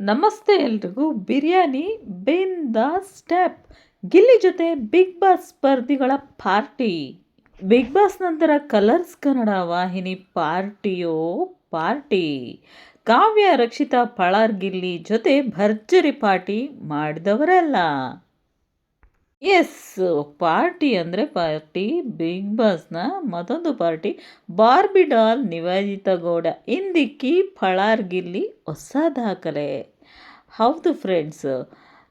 ನಮಸ್ತೆ ಎಲ್ರಿಗೂ. Biryani bin the step, Gilli ಜೊತೆ ಬಿಗ್ ಬಾಸ್ ಸ್ಪರ್ಧಿಗಳ ಪಾರ್ಟಿ. ಬಿಗ್ ಬಾಸ್ ನಂತರ ಕಲರ್ಸ್ ಕನ್ನಡ ವಾಹಿನಿ ಪಾರ್ಟಿಯೋ, ಪಾರ್ಟಿ. ಕಾವ್ಯ ರಕ್ಷಿತಾ ಪಳಾರ್ ಗಿಲ್ಲಿ ಜೊತೆ ಭರ್ಜರಿ ಪಾರ್ಟಿ ಮಾಡಿದವರಲ್ಲ. ಎಸ್ ಪಾರ್ಟಿ ಅಂದರೆ ಪಾರ್ಟಿ ಬಿಗ್ ಬಾಸ್ನ ಮತ್ತೊಂದು party Barbie doll Nivedita Gowda, ಇಂದಿಕ್ಕಿ Palar Gilli ಹೊಸ ದಾಖಲೆ ಹೌದು ಫ್ರೆಂಡ್ಸ್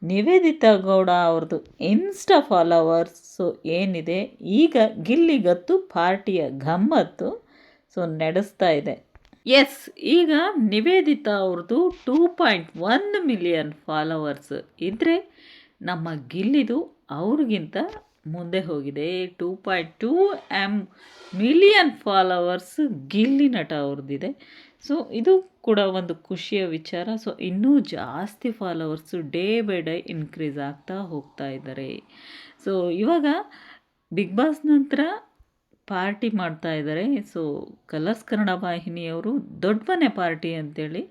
ನಿವೇದಿತ ಗೌಡ ಅವ್ರದ್ದು ಇನ್ಸ್ಟಾ ಫಾಲೋವರ್ಸು ಏನಿದೆ, ಈಗ ಗಿಲ್ಲಿಗತ್ತು ಪಾರ್ಟಿಯ ಗಮ್ಮತ್ತು ಸೊ ನಡೆಸ್ತಾ ಇದೆ. ಎಸ್ ಈಗ ನಿವೇದಿತ ಅವ್ರದ್ದು two point one million followers ಇದ್ದರೆ ನಮ್ಮ ಗಿಲ್ಲಿದು ಅವ್ರಿಗಿಂತ ಮುಂದೆ ಹೋಗಿದೆ. Two point two M million followers Gilli ನಟ ಅವ್ರದ್ದಿದೆ. ಸೊ ಇದು ಕೂಡ ಒಂದು ಖುಷಿಯ ವಿಚಾರ. ಸೊ ಇನ್ನೂ ಜಾಸ್ತಿ followers day by day increase ಆಗ್ತಾ ಹೋಗ್ತಾ ಇದ್ದಾರೆ. ಸೊ ಇವಾಗ ಬಿಗ್ ಬಾಸ್ ನಂತರ ಪಾರ್ಟಿ ಮಾಡ್ತಾ ಇದ್ದಾರೆ. ಸೊ ಕಲರ್ಸ್ ಕನ್ನಡ ವಾಹಿನಿಯವರು ದೊಡ್ಡ ಮನೆ ಪಾರ್ಟಿ ಅಂತೇಳಿ.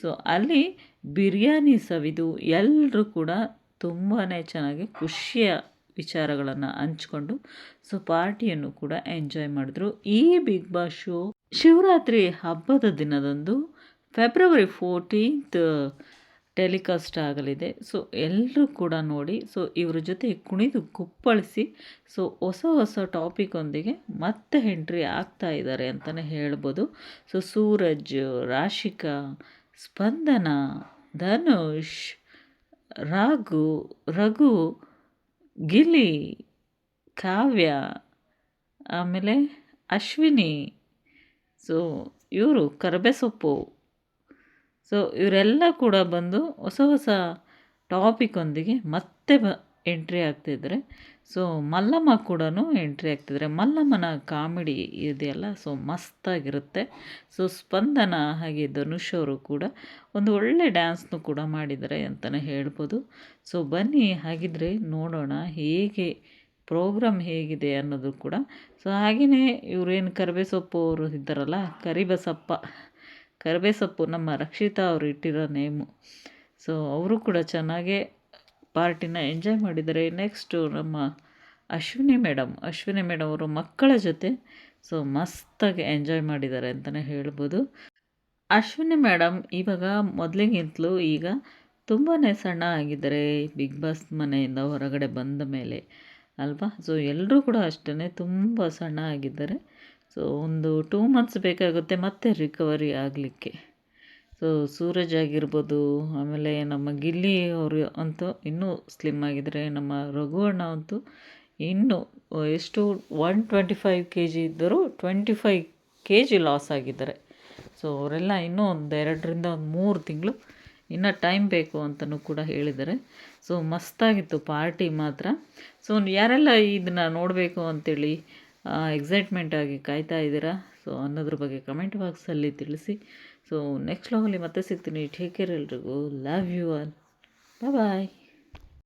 ಸೊ ಅಲ್ಲಿ ಬಿರಿಯಾನಿ ಸವಿದು ಎಲ್ಲರೂ ಕೂಡ ತುಂಬಾ ಚೆನ್ನಾಗಿ ಖುಷಿಯ ವಿಚಾರಗಳನ್ನು ಹಂಚ್ಕೊಂಡು ಸೊ ಪಾರ್ಟಿಯನ್ನು ಕೂಡ ಎಂಜಾಯ್ ಮಾಡಿದ್ರು. ಈ ಬಿಗ್ ಬಾಸ್ ಶೋ ಶಿವರಾತ್ರಿ ಹಬ್ಬದ ದಿನದಂದು ಫೆಬ್ರವರಿ ಫೋರ್ಟೀನ್ತ್ ಟೆಲಿಕಾಸ್ಟ್ ಆಗಲಿದೆ. ಸೊ ಎಲ್ಲರೂ ಕೂಡ ನೋಡಿ, ಸೊ ಇವ್ರ ಜೊತೆ ಕುಣಿದು ಕುಪ್ಪಳಿಸಿ, ಸೊ ಹೊಸ ಹೊಸ ಟಾಪಿಕೊಂದಿಗೆ ಮತ್ತೆ ಎಂಟ್ರಿ ಆಗ್ತಾ ಇದ್ದಾರೆ ಅಂತಲೇ ಹೇಳ್ಬೋದು. ಸೊ ಸೂರಜ್, ರಾಶಿಕಾ, ಸ್ಪಂದನ, ಧನುಷ್ ರಾಘು ರಘು, ಗಿಲಿ, ಕಾವ್ಯ, ಆಮೇಲೆ ಅಶ್ವಿನಿ. ಸೊ ಇವರು ಕರ್ಬೆ ಸೊಪ್ಪು ಸೊ ಇವರೆಲ್ಲ ಕೂಡ ಬಂದು ಹೊಸ ಹೊಸ ಟಾಪಿಕ್ ಒಂದಿಗೆ ಮತ್ತೆ ಬ ಎಂಟ್ರಿ ಆಗ್ತಿದ್ದಾರೆ ಸೊ ಮಲ್ಲಮ್ಮ ಕೂಡ ಎಂಟ್ರಿ ಆಗ್ತಿದ್ದಾರೆ ಮಲ್ಲಮ್ಮನ ಕಾಮಿಡಿ ಇದೆಯಲ್ಲ ಸೊ ಮಸ್ತಾಗಿರುತ್ತೆ. ಸೊ ಸ್ಪಂದನ ಹಾಗೆ ಧನುಷ್ ಅವರು ಕೂಡ ಒಂದು ಒಳ್ಳೆ ಡ್ಯಾನ್ಸ್ನು ಕೂಡ ಮಾಡಿದ್ದಾರೆ ಅಂತಲೇ ಹೇಳ್ಬೋದು. ಸೊ ಬನ್ನಿ, ಹಾಗಿದ್ರೆ ನೋಡೋಣ ಹೇಗೆ ಪ್ರೋಗ್ರಾಮ್ ಹೇಗಿದೆ ಅನ್ನೋದು ಕೂಡ. ಸೊ ಹಾಗೆಯೇ ಇವರೇನು ಕರಿಬೇ ಸೊಪ್ಪು ಅವರು ಇದ್ದಾರಲ್ಲ, ಕರಿಬಸಪ್ಪ. ಕರಿಬೇಸೊಪ್ಪು ನಮ್ಮ ರಕ್ಷಿತಾ ಅವರು ಇಟ್ಟಿರೋ ನೇಮು ಸೊ ಅವರು ಕೂಡ ಚೆನ್ನಾಗೇ ಪಾರ್ಟಿನ ಎಂಜಾಯ್ ಮಾಡಿದ್ದಾರೆ. ನೆಕ್ಸ್ಟು ನಮ್ಮ ಅಶ್ವಿನಿ ಮೇಡಮ್ ಅಶ್ವಿನಿ ಮೇಡಮ್ ಅವರು ಮಕ್ಕಳ ಜೊತೆ ಸೊ ಮಸ್ತಾಗಿ ಎಂಜಾಯ್ ಮಾಡಿದ್ದಾರೆ ಅಂತಲೇ ಹೇಳ್ಬೋದು. ಅಶ್ವಿನಿ ಮೇಡಮ್, ಇವಾಗ ಮೊದಲಿಗಿಂತಲೂ ಈಗ ತುಂಬಾ ಸಣ್ಣ ಆಗಿದ್ದಾರೆ, ಬಿಗ್ ಬಾಸ್ ಮನೆಯಿಂದ ಹೊರಗಡೆ ಬಂದ ಮೇಲೆ, ಅಲ್ವಾ? ಸೊ ಎಲ್ಲರೂ ಕೂಡ ಅಷ್ಟೇ ತುಂಬ ಸಣ್ಣ ಆಗಿದ್ದಾರೆ. ಸೊ ಒಂದು ಟೂ ಮಂತ್ಸ್ ಬೇಕಾಗುತ್ತೆ ಮತ್ತೆ ರಿಕವರಿ ಆಗಲಿಕ್ಕೆ. ಸೊ ಸೂರಜ್ ಆಗಿರ್ಬೋದು, ಆಮೇಲೆ ನಮ್ಮ ಗಿಲ್ಲಿ ಅವರು ಅಂತೂ ಇನ್ನೂ ಸ್ಲಿಮ್ ಆಗಿದ್ದಾರೆ, ನಮ್ಮ ರಘು ಅಣ್ಣ ಅಂತೂ ಇನ್ನೂ ಎಷ್ಟು one twenty five K G ಇದ್ದರೂ twenty five K G loss ಆಗಿದ್ದಾರೆ. ಸೊ ಅವರೆಲ್ಲ ಇನ್ನೂ ಒಂದು ಎರಡರಿಂದ ಒಂದು ಮೂರು ತಿಂಗಳು ಇನ್ನೂ ಟೈಮ್ ಬೇಕು ಅಂತಲೂ ಕೂಡ ಹೇಳಿದ್ದಾರೆ. ಸೊ ಮಸ್ತಾಗಿತ್ತು ಪಾರ್ಟಿ ಮಾತ್ರ. ಸೊ ಯಾರೆಲ್ಲ ಇದನ್ನು ನೋಡಬೇಕು ಅಂತೇಳಿ ಎಕ್ಸೈಟ್ಮೆಂಟಾಗಿ ಕಾಯ್ತಾ ಇದ್ದೀರಾ? ಸೊ ಅನ್ನೋದ್ರ ಬಗ್ಗೆ ಕಮೆಂಟ್ ಬಾಕ್ಸಲ್ಲಿ ತಿಳಿಸಿ. ಸೊ ನೆಕ್ಸ್ಟ್ ಲಾಗಲ್ಲಿ ಮತ್ತೆ ಸಿಗ್ತೀನಿ. ಟೇಕ್ ಕೇರ್ ಎಲ್ರಿಗೂ. Love you all bye